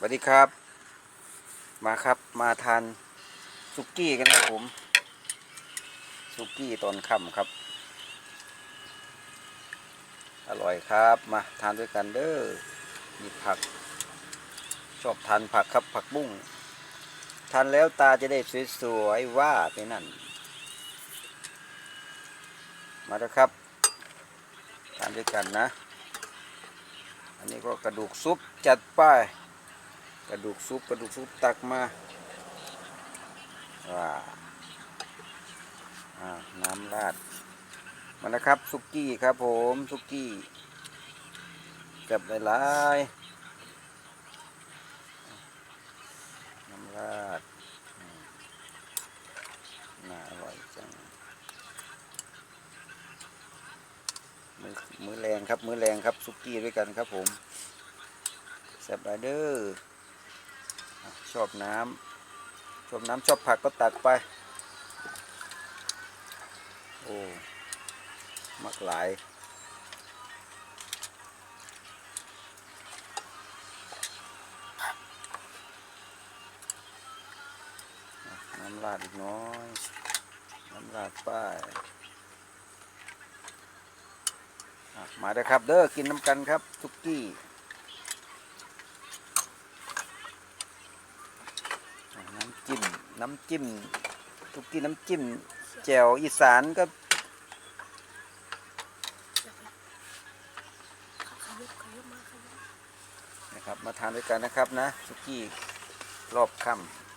สวัสดีครับ มาครับมาทานสุกี้กันครับผมสุกี้ตอนค่ำครับ อร่อยครับมาทานด้วยกันเด้อมีผัก ชอบทานผักครับผักบุ้งทานแล้วตาจะได้สวยๆว่าไปนั่น มาแล้วครับ ทานด้วยกันนะ อันนี้ก็กระดูกซุปจัดไป้าย กระดูกซุปกระดูกซุปตักมาว้าน้ำราดมานะครับซุกี้ครับผมซุกี้กับหลายๆน้ำราดน่าอร่อยจังมือมือแรงครับมือแรงครับซุกี้ด้วยกันครับผมแซ่บไรเดอร์ ชอบน้ำชอบน้ำชอบผักก็ตักไป โอ้ มักหลายน้ำราดอีกน้อย น้ำราดป้ายมาเด้อครับ เด้อกินน้ำกันครับ ทุกกี้ อะน้ำ จิ้ม น้ำจิ้มทุกกี้น้ำจิ้มแจ่วอีสานก็นะครับมาทานด้วยกันนะครับนะสุกี้รอบค่ำ